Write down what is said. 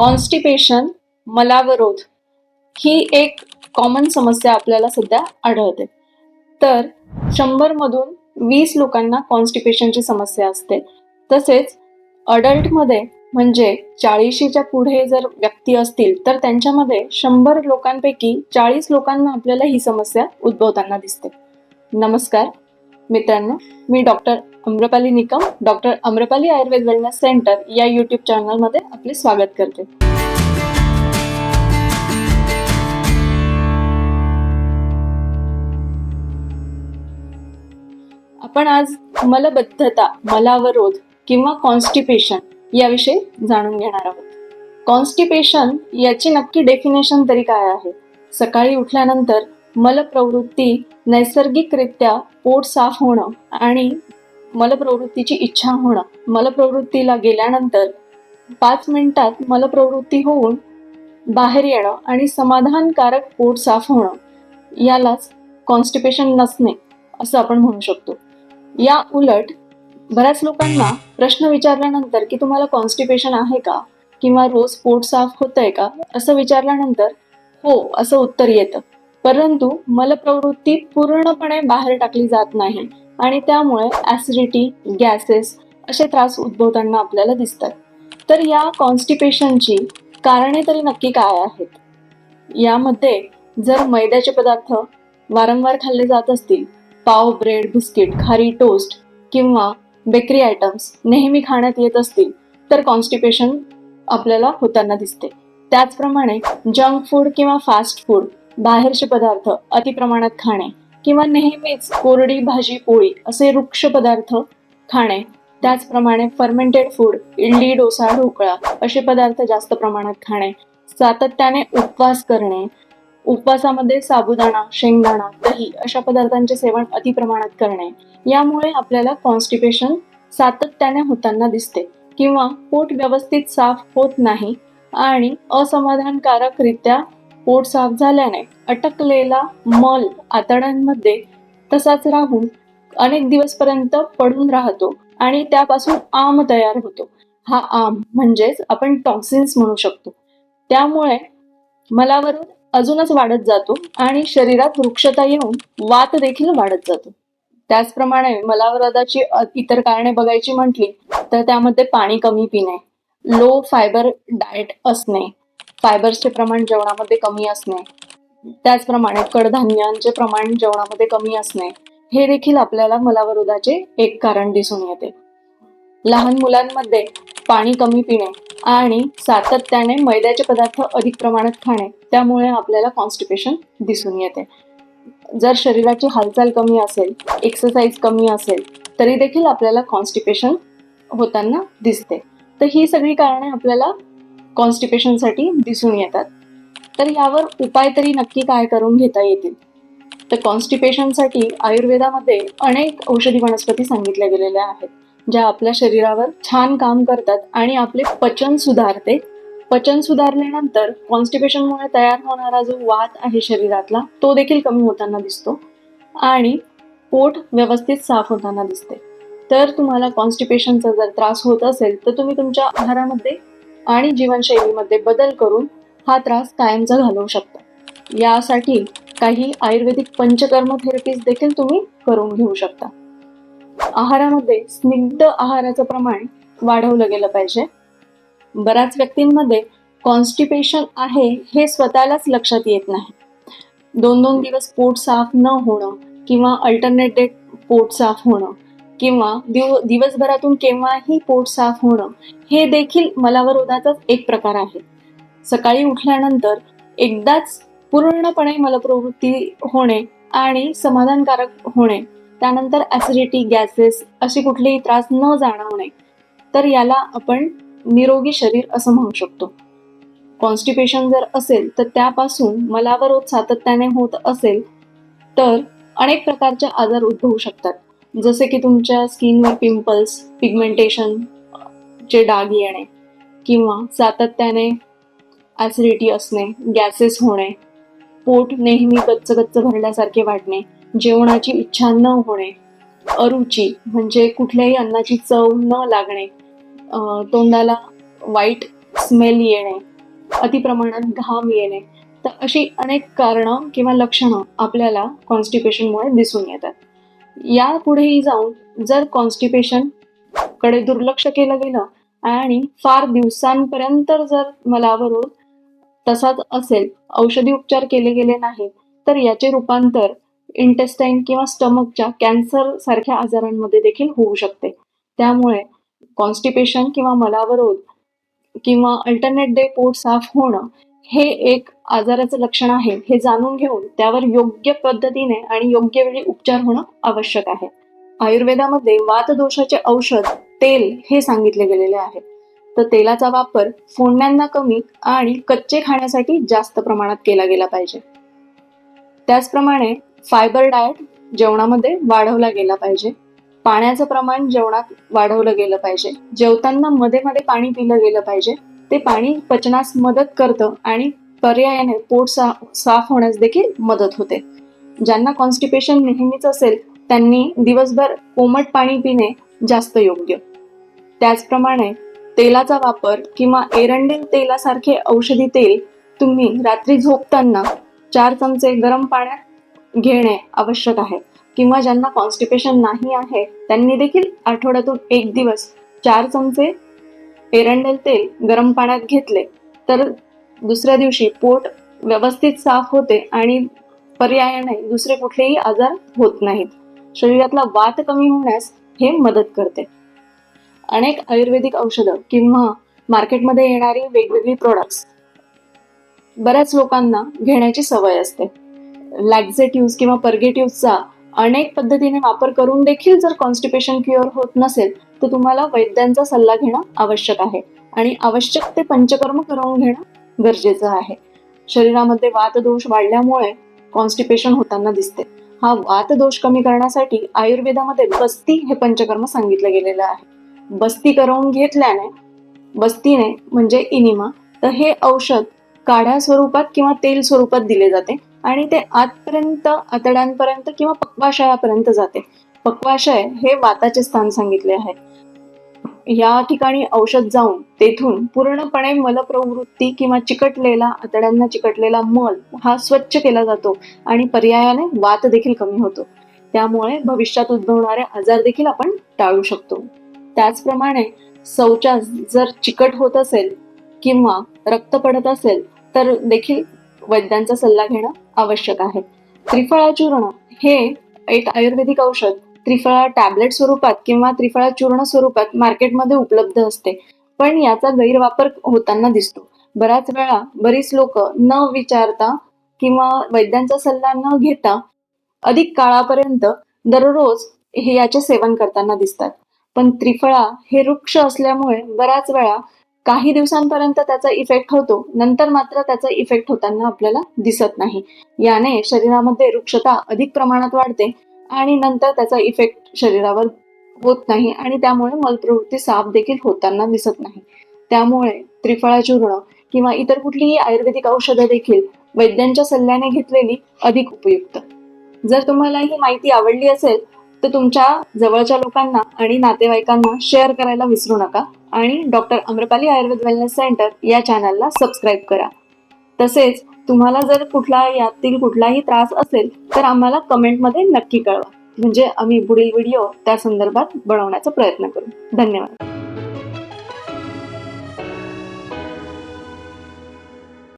Constipation मलावरोध ही एक common समस्या आपल्याला सध्या आढळते. तर शंभरमधून वीस लोकांना कॉन्स्टिपेशनची समस्या असते. तसेच अडल्टमध्ये म्हणजे चाळीशीच्या पुढे जर व्यक्ती असतील तर त्यांच्यामध्ये शंभर लोकांपैकी चाळीस लोकांना आपल्याला ही समस्या उद्भवताना दिसते. नमस्कार मित्रांनो मी doctor Amrapali Nikam doctor Amrapali Ayurveda wellness centre या यूट्यूब चॅनलमध्ये आपले स्वागत करते. आपण आज मलबद्धता मलावरोध किंवा कॉन्स्टिपेशन याविषयी जाणून घेणार आहोत. कॉन्स्टिपेशन याची नक्की डेफिनेशन तरी काय आहे? सकाळी उठल्यानंतर मलप्रवृत्ती नैसर्गिकरित्या पोट साफ होणं आणि मलप्रवृत्तीची इच्छा होणं. मलप्रवृत्तीला गेल्यानंतर पाच मिनिटात मलप्रवृत्ती होऊन बाहेर येणं आणि समाधानकारक पोट साफ होणं यालाच कॉन्स्टिपेशन नसणे असं आपण म्हणू शकतो. या उलट बऱ्याच लोकांना प्रश्न विचारल्यानंतर की तुम्हाला कॉन्स्टिपेशन आहे का? किंवा रोज पोट साफ होतंय का? असं विचारल्यानंतर हो असं उत्तर येतं. परंतु मलप्रवृत्ती पूर्णपणे बाहेर टाकली जात नाही. आणि त्यामुळे ॲसिडिटी गॅसेस असे त्रास उद्भवताना आपल्याला दिसतात. तर या कॉन्स्टिपेशनची कारणे तरी नक्की काय आहेत? यामध्ये जर मैद्याचे पदार्थ वारंवार खाल्ले जात असतील pav bread biscuit khari toast किंवा बेकरी आयटम्स नेहमी खाण्यात येत असतील तर कॉन्स्टिपेशन आपल्याला होताना दिसते. त्याचप्रमाणे जंक फूड किंवा फास्ट फूड बाहेरचे पदार्थ अतिप्रमाणात खाणे किंवा नेहमीच कोरडी भाजी पोळी असे वृक्ष पदार्थ खाणे त्याचप्रमाणे फर्मेंटेड फूड इडली डोसा ढोकळा असे पदार्थ जास्त प्रमाणात खाणे सातत्याने उपवास करणे उपवासामध्ये साबुदाणा शेंगदाणा दही अशा पदार्थांचे सेवन अतिप्रमाणात करणे यामुळे आपल्याला कॉन्स्टिपेशन सातत्याने होताना दिसते किंवा पोट व्यवस्थित साफ होत नाही आणि असमाधानकारकरित्या पोट साफ झाल्याने अटकलेला मल आतड्यांमध्ये तसाच राहून अनेक दिवसपर्यंत पडून राहतो आणि त्यापासून आम तयार होतो. हा आम म्हणजेच आपण टॉक्सिन्स म्हणू शकतो. त्यामुळे मलावरून अजूनच वाढत जातो आणि शरीरात वृक्षता येऊन वात देखील वाढत जातो. त्याचप्रमाणे मलावरदाची इतर कारणे बघायची म्हटली तर त्यामध्ये पाणी कमी पिणे लो फायबर डाएट असणे फायबर्सचे प्रमाण जेवणामध्ये कमी असणे त्याचप्रमाणे कडधान्यांचे प्रमाण जेवणामध्ये कमी असणे हे देखील आपल्याला मलावरोधाचे एक कारण दिसून येते. लहान मुलांमध्ये पाणी कमी पिणे आणि सातत्याने मैद्याचे पदार्थ अधिक प्रमाणात खाणे त्यामुळे आपल्याला कॉन्स्टिपेशन दिसून येते. जर शरीराची हालचाल कमी असेल एक्सरसाइज कमी असेल तरी देखील आपल्याला कॉन्स्टिपेशन होताना दिसते. तर ही सगळी कारणे आपल्याला कॉन्स्टिपेशनसाठी दिसून येतात. तर यावर उपाय तरी नक्की काय करून घेता येतील? तर कॉन्स्टिपेशनसाठी आयुर्वेदामध्ये अनेक औषधी वनस्पती सांगितल्या गेलेल्या आहेत ज्या आपल्या शरीरावर छान काम करतात आणि आपले पचन सुधारते. पचन सुधारल्यानंतर कॉन्स्टिपेशनमुळे तयार होणारा जो वात आहे शरीरातला तो देखील कमी होताना दिसतो आणि पोट व्यवस्थित साफ होताना दिसते. तर तुम्हाला कॉन्स्टिपेशनचा जर त्रास होत असेल तर तुम्ही तुमच्या आहारामध्ये आणि जीवनशैलीमध्ये बदल करून हा त्रास कायमचा घालवू शकता. यासाठी काही आयुर्वेदिक पंचकर्म थेरपीज देखील तुम्ही करून घेऊ शकता. आहारामध्ये स्निग्ध आहाराचं प्रमाण वाढवलं गेलं पाहिजे. बऱ्याच व्यक्तींमध्ये कॉन्स्टिपेशन आहे हे स्वतःलाच लक्षात येत नाही. दोन दोन दिवस पोट साफ न होणं किंवा अल्टरनेटेड पोट साफ होणं किंवा दिव दिवसभरातून केव्हाही पोट साफ होणं हे देखील मलावरोधाचाच एक प्रकार आहे. सकाळी उठल्यानंतर एकदाच पूर्णपणे मलप्रवृत्ती होणे आणि समाधानकारक होणे त्यानंतर ॲसिडिटी गॅसेस असे कुठलेही त्रास न जाणवणे तर याला आपण निरोगी शरीर असं म्हणू शकतो. कॉन्स्टिपेशन जर असेल तर त्यापासून मलावरोध सातत्याने होत असेल तर अनेक प्रकारचे आजार उद्भवू शकतात. जसे की तुमच्या स्किनवर पिंपल्स पिगमेंटेशन चे डाग येणे किंवा सातत्याने ॲसिडिटी असणे गॅसेस होणे पोट नेहमी गच्च गच्च भरल्यासारखे वाटणे जेवणाची इच्छा न होणे अरुची म्हणजे कुठल्याही अन्नाची चव न लागणे तोंडाला वाईट स्मेल येणे अतिप्रमाणात घाम येणे तर अशी अनेक कारणं किंवा लक्षणं आपल्याला कॉन्स्टिपेशनमुळे दिसून येतात. यापुढेही जाऊन जर कॉन्स्टिपेशनकडे दुर्लक्ष केलं गेलं आणि फार दिवसांपर्यंत जर मलावरून तसाच असेल औषधी उपचार केले गेले नाहीत तर याचे रूपांतर इंटेस्टाईन किंवा स्टमकच्या कॅन्सर सारख्या आजारांमध्ये देखील होऊ शकते. त्यामुळे कॉन्स्टिपेशन किंवा मलावरोध किंवा अल्टरनेट डे पोट साफ होणं हे एक आजाराचं लक्षण आहे हे जाणून घेऊन त्यावर योग्य पद्धतीने आणि योग्य वेळी उपचार होणं आवश्यक आहे. आयुर्वेदामध्ये वातदोषाचे औषध तेल हे सांगितले गेलेले आहे. तर तेलाचा वापर फोडण्यांना कमी आणि कच्चे खाण्यासाठी जास्त प्रमाणात केला गेला पाहिजे. त्याचप्रमाणे फायबर डाएट जेवणामध्ये वाढवला गेला पाहिजे. पाण्याचं प्रमाण जेवणात वाढवलं गेलं पाहिजे. जेवताना मध्ये मध्ये पाणी पिलं गेलं पाहिजे. ते पाणी पचनास मदत करतं आणि पर्यायाने पोट सा साफ होण्यास देखील मदत होते. ज्यांना कॉन्स्टिपेशन नेहमीच असेल त्यांनी दिवसभर कोमट पाणी पिणे जास्त योग्य. त्याचप्रमाणे तेलाचा वापर किंवा एरंडेल तेलासारखे औषधी तेल तुम्ही रात्री झोपताना चार चमचे गरम पाण्यात घेणे आवश्यक आहे. किंवा ज्यांना कॉन्स्टिपेशन नाही आहे त्यांनी देखील आठवड्यातून एक दिवस चार चमचे एरंडेल तेल गरम पाण्यात घेतले तर दुसऱ्या दिवशी पोट व्यवस्थित साफ होते आणि पर्यायाने दुसरे कुठलेही आजार होत नाहीत. शरीरातला वात कमी होण्यास हे मदत करते. अनेक आयुर्वेदिक औषधं किंवा मार्केटमध्ये येणारी वेगवेगळी प्रोडक्ट्स बऱ्याच लोकांना घेण्याची सवय असते. लॅक्झेटिव्ह किंवा पर्गेटिव्हचा अनेक पद्धतीने वापर करून देखील जर कॉन्स्टिपेशन क्युअर होत नसेल तर तुम्हाला वैद्यांचा सल्ला घेणं आवश्यक आहे. आणि आवश्यक ते पंचकर्म करून घेणं गरजेचं आहे. शरीरामध्ये वातदोष वाढल्यामुळे कॉन्स्टिपेशन होताना दिसते. हा वातदोष कमी करण्यासाठी आयुर्वेदामध्ये बस्ती हे पंचकर्म सांगितलं गेलेलं आहे. बस्ती करून घेतल्याने बस्तीने म्हणजे इनिमा तर हे औषध काढ्या स्वरूपात किंवा तेल स्वरूपात दिले जाते. आणि ते आतपर्यंत आतड्यांपर्यंत किंवा पक्वाशयापर्यंत जाते. पक्वाशय हे वाताचे स्थान सांगितले आहे. या ठिकाणी औषध जाऊन तेथून पूर्णपणे मलप्रवृत्ती किंवा चिकटलेला आतड्यांना चिकटलेला मल हा स्वच्छ केला जातो आणि पर्यायाने वात देखील कमी होतो. त्यामुळे भविष्यात उद्भवणारे आजार देखील आपण टाळू शकतो. त्याचप्रमाणे शौचास जर चिकट होत असेल किंवा रक्त पडत असेल तर देखील वैद्यांचा सल्ला घेणं आवश्यक आहे. त्रिफळा चूर्ण हे एक आयुर्वेदिक औषध. त्रिफळा टॅबलेट स्वरूपात किंवा त्रिफळा चूर्ण स्वरूपात मार्केटमध्ये उपलब्ध असते. पण याचा गैरवापर होताना दिसतो. बऱ्याच वेळा बरीच लोक न विचारता किंवा वैद्यांचा सल्ला न घेता अधिक काळापर्यंत दररोज हे याचे सेवन करताना दिसतात. पण त्रिफळा हे वृक्ष असल्यामुळे बऱ्याच वेळा काही दिवसांपर्यंत त्याचा इफेक्ट होतो. नंतर मात्र त्याचा इफेक्ट होताना आपल्याला दिसत नाही. याने शरीरामध्ये वृक्षता अधिक प्रमाणात वाढते आणि नंतर त्याचा इफेक्ट शरीरावर होत नाही आणि त्यामुळे मलप्रवृत्ती साफ देखील होताना दिसत नाही. त्यामुळे त्रिफळा चूर्ण किंवा इतर कुठलीही आयुर्वेदिक औषधं देखील वैद्यांच्या सल्ल्याने घेतलेली अधिक उपयुक्त. जर तुम्हाला ही माहिती आवडली असेल तर तुमच्या जवळच्या लोकांना आणि नातेवाईकांना शेअर करायला विसरू नका. आणि doctor Amrapali Ayurved wellness centre या चॅनलला सबस्क्राईब करा. तसेच तुम्हाला जर कुठला यातील कुठलाही त्रास असेल तर आम्हाला कमेंटमध्ये नक्की कळवा. म्हणजे आम्ही पुढील व्हिडिओ त्या संदर्भात बनवण्याचा प्रयत्न करू. धन्यवाद.